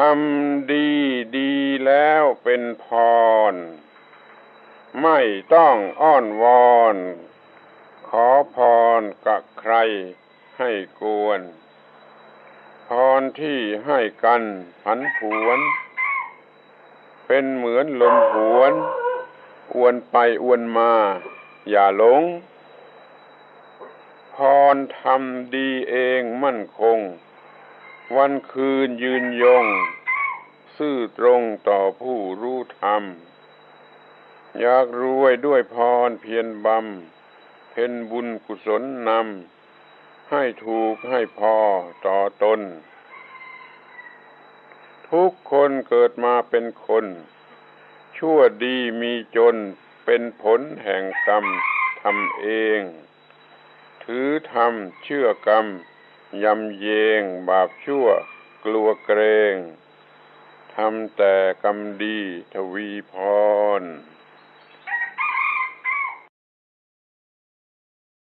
ทำดีดีแล้วเป็นพร ไม่ต้องอ้อนวอน ขอพรกับใครให้กวน พรที่ให้กันผันผวน เป็นเหมือนลมหวน อวนไปอวนมา อย่าหลง พรทำดีเองมั่นคง วันคืนยืนยง ซื่อตรงต่อผู้รู้ธรรม อยากรวยด้วยพรเพียรบำ เพ็นบุญกุศลนำ ให้ถูกให้พอต่อตน ทุกคนเกิดมาเป็นคน ชั่วดีมีจนเป็นผลแห่งกรรมทำเอง ถือธรรมเชื่อกรรม ยำเยง บาปชั่ว กลัวเกรงทำแต่กรรมดีทวีพร